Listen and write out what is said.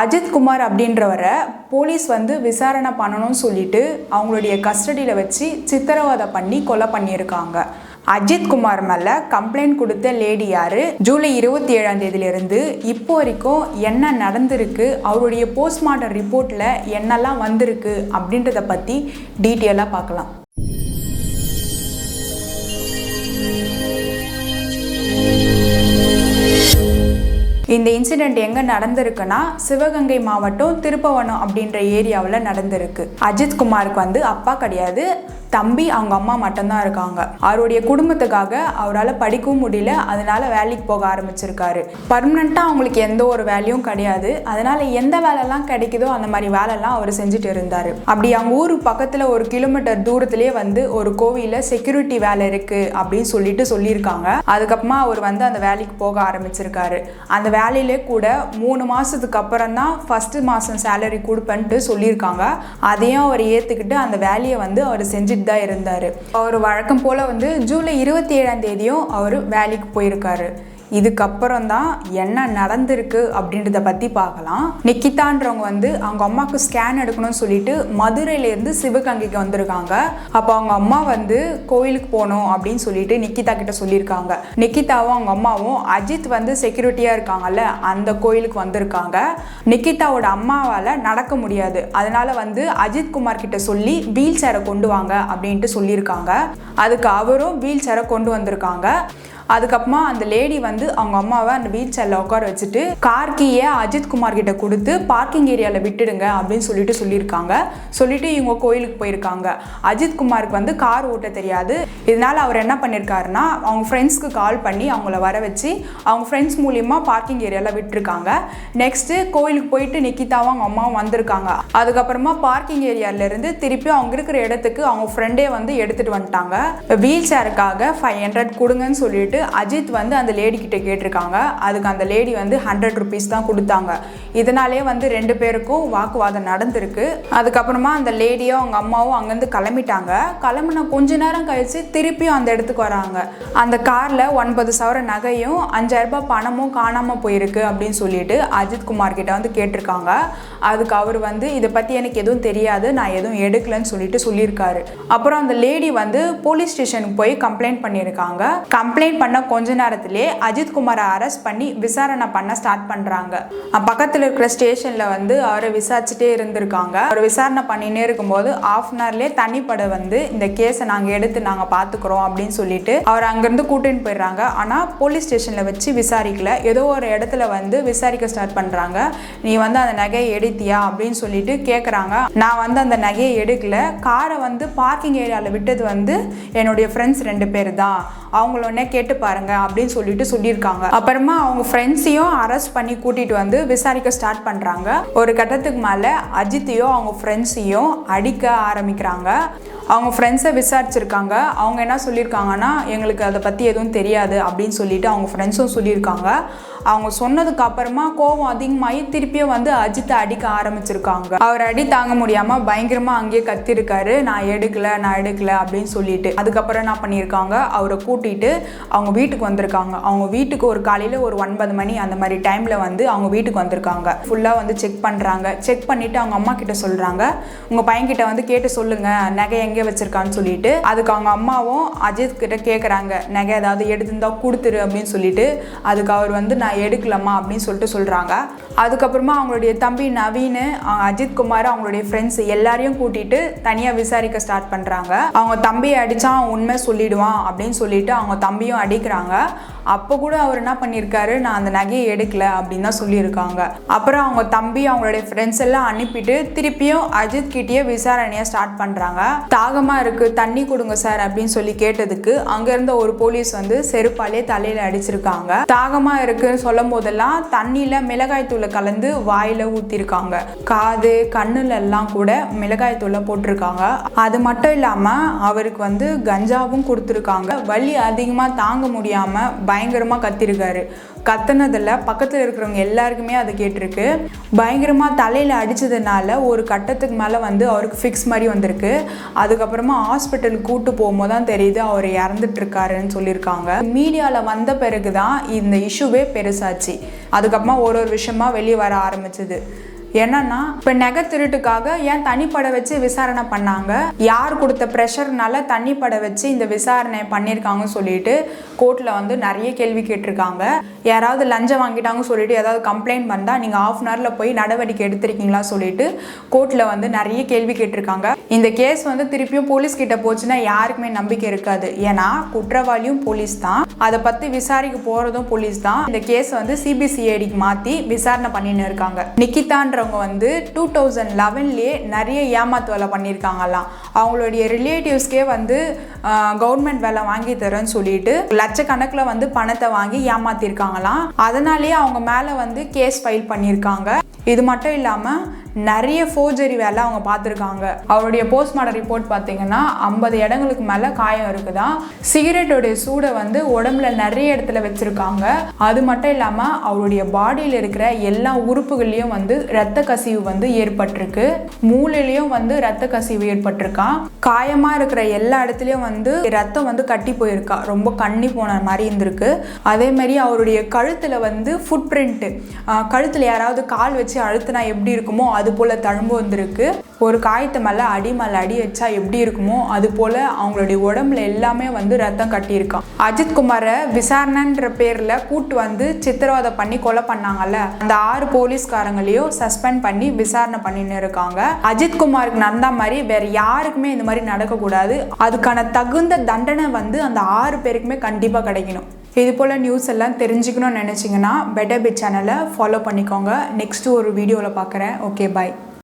Ajithkumar அப்படின்றவரை police வந்து விசாரணை பண்ணணும்னு சொல்லிட்டு அவங்களுடைய கஸ்டடியில் வச்சு சித்திரவதை பண்ணி கொலை பண்ணியிருக்காங்க. அஜித்குமார் மேலே கம்ப்ளைண்ட் கொடுத்த லேடி யார்? ஜூலை இருபத்தி ஏழாம் தேதியிலிருந்து இப்போ வரைக்கும் என்ன நடந்திருக்கு? அவருடைய போஸ்ட்மார்ட்டம் ரிப்போர்ட்டில் என்னெல்லாம் வந்திருக்கு அப்படின்றத பற்றி டீட்டெயிலாக பார்க்கலாம். இந்த இன்சிடெண்ட் எங்கே நடந்திருக்குன்னா சிவகங்கை மாவட்டம் திருப்பவனம் அப்படின்ற ஏரியாவில் நடந்திருக்கு. அஜித் குமாருக்கு வந்து அப்பா கிடையாது. தம்பி அவங்க அம்மா மட்டும்தான் இருக்காங்க. அவருடைய குடும்பத்துக்காக அவரால் படிக்கவும் முடியல. அதனால வேலைக்கு போக ஆரம்பிச்சிருக்காரு. பர்மனெண்ட்டாக அவங்களுக்கு எந்த ஒரு வேலையும் கிடையாது. அதனால எந்த வேலைலாம் கிடைக்குதோ அந்த மாதிரி வேலைலாம் அவர் செஞ்சுட்டு இருந்தார். அப்படி அவங்க ஊர் பக்கத்தில் ஒரு கிலோமீட்டர் தூரத்திலேயே வந்து ஒரு கோவிலில் செக்யூரிட்டி வேலை இருக்குது அப்படின்னு சொல்லிட்டு சொல்லியிருக்காங்க. அதுக்கப்புறமா அவர் வந்து அந்த வேலைக்கு போக ஆரம்பிச்சிருக்காரு. அந்த வேலையிலே கூட மூணு மாதத்துக்கு அப்புறம் தான் ஃபஸ்ட்டு மாதம் சேலரி கொடுப்பேன்ட்டு சொல்லியிருக்காங்க. அதையும் அவர் ஏற்றுக்கிட்டு அந்த வேலையை வந்து அவர் செஞ்சுட்டு தான் இருந்தார். அவர் வழக்கம் போல் வந்து ஜூலை இருபத்தி ஏழாம் தேதியும் அவர் வேலைக்கு போயிருக்காரு. இதுக்கப்புறம் தான் என்ன நடந்திருக்கு அப்படின்றத பற்றி பார்க்கலாம். நிக்கிதான்றவங்க வந்து அவங்க அம்மாவுக்கு ஸ்கேன் எடுக்கணும்னு சொல்லிட்டு மதுரையிலேருந்து சிவகங்கைக்கு வந்திருக்காங்க. அப்போ அவங்க அம்மா வந்து கோயிலுக்கு போகணும் அப்படின்னு சொல்லிட்டு நிக்கிதா கிட்ட சொல்லியிருக்காங்க. நிக்கிதாவும் அவங்க அம்மாவும் அஜித் வந்து செக்யூரிட்டியாக இருக்காங்கல்ல அந்த கோயிலுக்கு வந்திருக்காங்க. நிக்கிதாவோட அம்மாவால் நடக்க முடியாது. அதனால வந்து அஜித் குமார் கிட்ட சொல்லி வீல் சேரை கொண்டு வாங்க அப்படின்ட்டு சொல்லியிருக்காங்க. அதுக்கு அவரும் வீல் சேரை கொண்டு வந்திருக்காங்க. அதுக்கப்புறமா அந்த லேடி வந்து அவங்க அம்மாவை அந்த வீல் சேரில் உட்கார வச்சுட்டு கார் கீயை அஜித் குமார் கிட்ட கொடுத்து பார்க்கிங் ஏரியாவில் விட்டுடுங்க அப்படின்னு சொல்லிட்டு சொல்லியிருக்காங்க. சொல்லிட்டு இவங்க கோயிலுக்கு போயிருக்காங்க. அஜித் குமாருக்கு வந்து கார் ஓட்ட தெரியாது. இதனால அவர் என்ன பண்ணியிருக்காருன்னா அவங்க ஃப்ரெண்ட்ஸ்க்கு கால் பண்ணி அவங்கள வர வச்சு அவங்க ஃப்ரெண்ட்ஸ் மூலியமா பார்க்கிங் ஏரியாவில் விட்டுருக்காங்க. நெக்ஸ்ட்டு கோயிலுக்கு போயிட்டு நிக்கிதாவும் அவங்க அம்மாவும் வந்திருக்காங்க. அதுக்கப்புறமா பார்க்கிங் ஏரியாவிலேருந்து திருப்பி அவங்க இருக்கிற இடத்துக்கு அவங்க ஃப்ரெண்டே வந்து எடுத்துகிட்டு வந்துட்டாங்க. வீல் சேருக்காக ஃபைவ் ஹண்ட்ரட் கொடுங்கன்னு சொல்லிட்டு அஜித் வந்து அந்த லேடி கிட்ட கேட்டிருக்காங்க. அதுக்கு அந்த லேடி வந்து ஹண்ட்ரட் ருபீஸ் தான் கொடுத்தாங்க. இதனாலே வந்து ரெண்டு பேருக்கும் வாக்குவாதம் நடந்திருக்கு. அதுக்கப்புறமா அந்த லேடியும் அவங்க அம்மாவும் அங்கேருந்து கிளம்பிட்டாங்க. கிளம்புன கொஞ்ச நேரம் கழிச்சு திருப்பியும் அந்த இடத்துக்கு வராங்க. அந்த காரில் ஒன்பது சவர நகையும் அஞ்சாயிரம் ரூபாய் பணமும் காணாமல் போயிருக்கு அப்படின்னு சொல்லிட்டு அஜித் குமார் கிட்ட வந்து கேட்டிருக்காங்க. அதுக்கு அவர் வந்து இதை பற்றி எனக்கு எதுவும் தெரியாது. நான் எதுவும் எடுக்கலன்னு சொல்லிட்டு சொல்லியிருக்காரு. அப்புறம் அந்த லேடி வந்து போலீஸ் ஸ்டேஷனுக்கு போய் கம்ப்ளைண்ட் பண்ணியிருக்காங்க. கம்ப்ளைண்ட் பண்ண கொஞ்ச நேரத்திலே அஜித் குமாரை அரெஸ்ட் பண்ணி விசாரணை பண்ண ஸ்டார்ட் பண்ணுறாங்க பக்கத்தில் இருக்கிற ஸ்டேஷனில் வந்து அவரை விசாரிச்சுட்டே இருந்திருக்காங்க. அவர் விசாரணை பண்ணினே இருக்கும்போது ஆஃப் அன் ஹவர்லேயே தனிப்படை வந்து இந்த கேஸை நாங்கள் எடுத்து நாங்கள் பார்த்துக்குறோம் அப்படின்னு சொல்லிட்டு அவர் அங்கேருந்து கூட்டின்னு போயிடுறாங்க. ஆனால் போலீஸ் ஸ்டேஷனில் வச்சு விசாரிக்கல. ஏதோ ஒரு இடத்துல வந்து விசாரிக்க ஸ்டார்ட் பண்ணுறாங்க நீ வந்து அந்த நகையை எடுத்தியா அப்படின்னு சொல்லிட்டு கேட்குறாங்க நான் வந்து அந்த நகையை எடுக்கல. காரை வந்து பார்க்கிங் ஏரியாவில் விட்டது வந்து என்னுடைய ஃப்ரெண்ட்ஸ் ரெண்டு பேர் தான். அவங்கள உடனே கேட்டு பாருங்க அப்படின்னு சொல்லிட்டு சொல்லியிருக்காங்க. அப்புறமா அவங்க ஃப்ரெண்ட்ஸையும் அரெஸ்ட் பண்ணி கூட்டிட்டு வந்து விசாரிக்க ஸ்டார்ட் பண்ணுறாங்க ஒரு கட்டத்துக்கு மேலே அஜித்தையும் அவங்க ஃப்ரெண்ட்ஸையும் அடிக்க ஆரம்பிக்கிறாங்க. அவங்க ஃப்ரெண்ட்ஸை விசாரிச்சிருக்காங்க. அவங்க என்ன சொல்லியிருக்காங்கன்னா எங்களுக்கு அதை பற்றி எதுவும் தெரியாது அப்படின்னு சொல்லிட்டு அவங்க ஃப்ரெண்ட்ஸும் சொல்லியிருக்காங்க அவங்க சொன்னதுக்கு அப்புறமா கோவம் அதிகமாகி திருப்பியும் வந்து அஜித்தை அடிக்க ஆரம்பிச்சிருக்காங்க. அவர் அடி தாங்க முடியாமல் பயங்கரமாக அங்கேயே கத்திருக்காரு. நான் எடுக்கல நான் எடுக்கல அப்படின்னு சொல்லிட்டு. அதுக்கப்புறம் என்ன பண்ணியிருக்காங்க? அவரை கூட்டிட்டு அவங்க வீட்டுக்கு வந்திருக்காங்க. அவங்க வீட்டுக்கு ஒரு காலையில் ஒரு ஒன்பது மணி அந்த மாதிரி டைமில் வந்து அவங்க வீட்டுக்கு வந்திருக்காங்க. ஃபுல்லாக வந்து செக் பண்ணுறாங்க செக் பண்ணிவிட்டு அவங்க அம்மா கிட்ட சொல்கிறாங்க உங்கள் பையன்கிட்ட வந்து கேட்டு சொல்லுங்க. நகை எங்கே வச்சிருக்கான்னு சொல்லிட்டு அதுக்கு அவங்க அம்மாவும் அஜித் கிட்ட கேட்குறாங்க நகை ஏதாவது எடுத்திருந்தா கொடுத்துரு அப்படின்னு சொல்லிட்டு அதுக்கு அவர் வந்து நான் எடுக்கலாமா அப்படின்னு சொல்லிட்டு சொல்கிறாங்க அதுக்கப்புறமா அவங்களுடைய தம்பி நவீன் அஜித் குமார் அவங்களுடைய ஃப்ரெண்ட்ஸ் எல்லாரையும் கூட்டிட்டு தனியாக விசாரிக்க ஸ்டார்ட் பண்ணுறாங்க அவங்க தம்பியை அடித்தா அவன் உண்மை சொல்லிடுவான் அப்படின்னு சொல்லிட்டு அவங்க தம்பியும் அடிக்கிறாங்க. அப்போ கூட அவர் என்ன பண்ணியிருக்காரு நான் அந்த நகையை எடுக்கல அப்படின்னு தான் சொல்லியிருக்காங்க. அப்புறம் அவங்க தம்பி அவங்களுடைய ஃப்ரெண்ட்ஸ் எல்லாம் அனுப்பிட்டு திருப்பியும் அஜித் கிட்டேயே விசாரணையை ஸ்டார்ட் பண்ணுறாங்க தாகமாக இருக்குது தண்ணி கொடுங்க சார் அப்படின்னு சொல்லி கேட்டதுக்கு அங்கே இருந்த ஒரு போலீஸ் வந்து செருப்பாலே தலையில் அடிச்சிருக்காங்க. தாகமாக இருக்குன்னு சொல்லும் போதெல்லாம் தண்ணியில் மிளகாய் தூளை கலந்து வாயில் ஊற்றிருக்காங்க காது கண்ணுல எல்லாம் கூட மிளகாய் தூளை போட்டிருக்காங்க. அது மட்டும் இல்லாமல் அவருக்கு வந்து கஞ்சாவும் கொடுத்துருக்காங்க. வலி அதிகமாக தாங்க முடியாமல் பயங்கரமாக கத்திருக்காரு. கத்துனதில் பக்கத்தில் இருக்கிறவங்க எல்லாருக்குமே அது கேட்டிருக்கு. பயங்கரமாக தலையில் அடித்ததுனால ஒரு கட்டத்துக்கு மேலே வந்து அவருக்கு ஃபிக்ஸ் மாதிரி வந்திருக்கு. அதுக்கப்புறமா ஹாஸ்பிட்டலுக்கு கூப்பிட்டு போகும்போது தான் தெரியுது அவர் இறந்துட்டுருக்காருன்னு சொல்லியிருக்காங்க. மீடியாவில் வந்த பிறகு தான் இந்த இஷ்யூவே பெருசாச்சு. அதுக்கப்புறமா ஒரு ஒரு விஷயமா வெளியே வர ஆரம்பிச்சது. என்னன்னா இப்போ நகை திருட்டுக்காக ஏன் தனிப்பட வச்சு விசாரணை பண்ணாங்க? யார் கொடுத்த ப்ரெஷர்னால தனிப்பட வச்சு இந்த விசாரணை பண்ணியிருக்காங்கன்னு சொல்லிட்டு கோர்ட்டில் வந்து நிறைய கேள்வி கேட்டிருக்காங்க. யாராவது லஞ்சம் வாங்கிட்டாங்கன்னு சொல்லிட்டு ஏதாவது கம்ப்ளைண்ட் வந்தால் நீங்கள் ஆஃப் அன் ஹவரில் போய் நடவடிக்கை எடுத்திருக்கீங்களா சொல்லிட்டு கோர்ட்டில் வந்து நிறைய கேள்வி கேட்டிருக்காங்க. இந்த கேஸ் வந்து திருப்பியும் போலீஸ் கிட்ட போச்சுன்னா யாருக்குமே நம்பிக்கை இருக்காது. ஏன்னா குற்றவாளியும் போலீஸ் தான். அதை பற்றி விசாரிக்க போகிறதும் போலீஸ் தான். இந்த கேஸ் வந்து சிபிசிஐடிக்கு மாற்றி விசாரணை பண்ணின்னு இருக்காங்க. நிக்கிதான்ற நிக்கிதான்றவங்க வந்து டூ தௌசண்ட் லெவன்லேயே நிறைய ஏமாத்து வேலை பண்ணியிருக்காங்களாம். அவங்களுடைய ரிலேட்டிவ்ஸ்க்கே வந்து கவர்மெண்ட் வேலை வாங்கி தரேன்னு சொல்லிட்டு லட்சக்கணக்கில் வந்து பணத்தை வாங்கி ஏமாத்திருக்காங்களாம். அதனாலேயே அவங்க மேலே வந்து கேஸ் ஃபைல் பண்ணியிருக்காங்க. இது மட்டும் இல்லாமல் நிறைய ஃபோர்ஜரி வேலை அவங்க பார்த்துருக்காங்க. அவருடைய போஸ்ட்மார்டம் ரிப்போர்ட் பார்த்தீங்கன்னா ஐம்பது இடங்களுக்கு மேலே காயம் இருக்குதான் சிகரெட்டோடைய சூடை வந்து உடம்புல நிறைய இடத்துல வச்சுருக்காங்க. அது மட்டும் இல்லாமல் அவருடைய பாடியில் இருக்கிற எல்லா உறுப்புகள்லையும் வந்து ரத்த கசிவு வந்து ஏற்பட்டிருக்கு. மூளையிலையும் வந்து ரத்த கசிவு ஏற்பட்டிருக்கான் காயமாக இருக்கிற எல்லா இடத்துலையும் வந்து ரத்தம் வந்து கட்டி போயிருக்கா? ரொம்ப கண்ணி போன மாதிரி இருந்திருக்கு. அதே மாதிரி அவருடைய கழுத்தில் வந்து ஃபுட் பிரிண்ட்டு கழுத்தில் யாராவது கால் வச்சு அழுத்தினா எப்படி இருக்குமோ அது போல் தழும்பு வந்திருக்கு. ஒரு காயத்து மேலே அடி மேலே அடி வச்சா எப்படி இருக்குமோ அது போல் அவங்களுடைய உடம்புல எல்லாமே வந்து ரத்தம் கட்டியிருக்கான் அஜித்குமாரை விசாரணைன்ற பேரில் கூட்டு வந்து சித்திரவதை பண்ணி கொலை பண்ணாங்கல்ல. அந்த ஆறு போலீஸ்காரங்களையும் சஸ்பெண்ட் பண்ணி விசாரணை பண்ணின்னு இருக்காங்க. அஜித்குமாருக்கு நடந்த மாதிரி வேற யாருக்குமே இந்த மாதிரி நடக்கக்கூடாது. அதுக்கான தகுந்த தண்டனை வந்து அந்த ஆறு பேருக்குமே கண்டிப்பாக கிடைக்கணும். இது போல் நியூஸ் எல்லாம் தெரிஞ்சுக்கணும்னு நினச்சிங்கன்னா பெட்டர் பிட் சேனலை ஃபாலோ பண்ணிக்கோங்க. நெக்ஸ்ட்டு ஒரு வீடியோவில் பார்க்குறேன் ஓகே பாய்